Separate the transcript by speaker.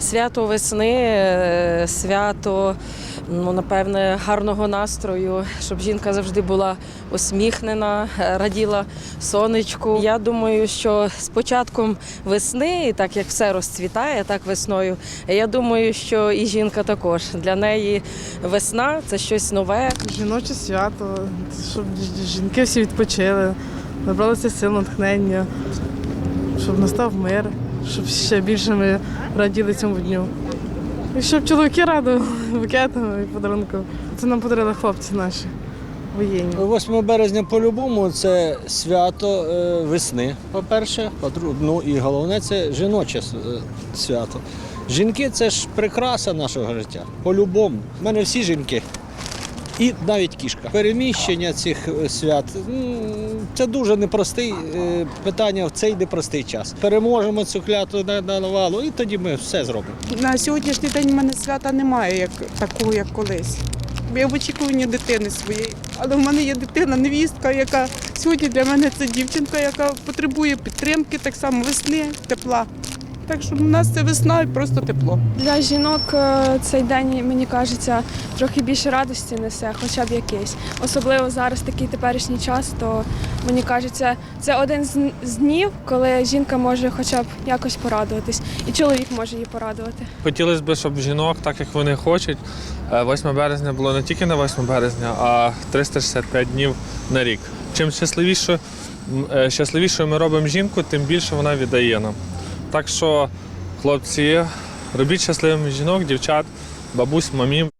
Speaker 1: Свято весни, е, свято, ну, напевне, гарного настрою, щоб жінка завжди була усміхнена, е, раділа сонечку. Я думаю, що з початком весни, так як все розцвітає, так весною, я думаю, що і жінка також. Для неї весна це щось нове,
Speaker 2: Жіноче свято, щоб жінки всі відпочили, набралися сил натхнення, щоб настав мир, щоб ще більше ми раділи цьому дню. І щоб чоловіки радували букетами і подарунком. Це нам подарили хлопці наші воєнні.
Speaker 3: 8 березня по-любому це свято е, весни, по-перше, ну і головне це жіноче е, свято. Жінки це ж прикраса нашого життя. По-любому. У мене всі жінки. І навіть кішка. Переміщення цих е, свят це дуже непросте питання в цей непростий час. Переможемо цю кляту на навалу, і тоді ми все зробимо.
Speaker 4: На сьогоднішній день в мене свята немає як такого, як колись. Я в очікуванні дитини своєї. Але в мене є дитина, невістка, яка сьогодні для мене це дівчинка, яка потребує підтримки, так само весни, тепла. Так що в нас це весна і просто тепло.
Speaker 5: Для жінок е, цей день, мені кажеться, трохи більше радості несе, хоча б якийсь. Особливо зараз такий теперішній час, то мені кажеться, це один з, днів, коли жінка може хоча б якось порадуватись, і чоловік може її порадувати.
Speaker 6: Хотілося б, щоб жінок, так як вони хочуть, е, 8 березня було не тільки на 8 березня, а 365 днів на рік. Чим щасливіше, е, щасливішою ми робимо жінку, тим більше вона віддає нам. Так що, хлопці, робіть щасливими жінок, дівчат, бабусь, мамів.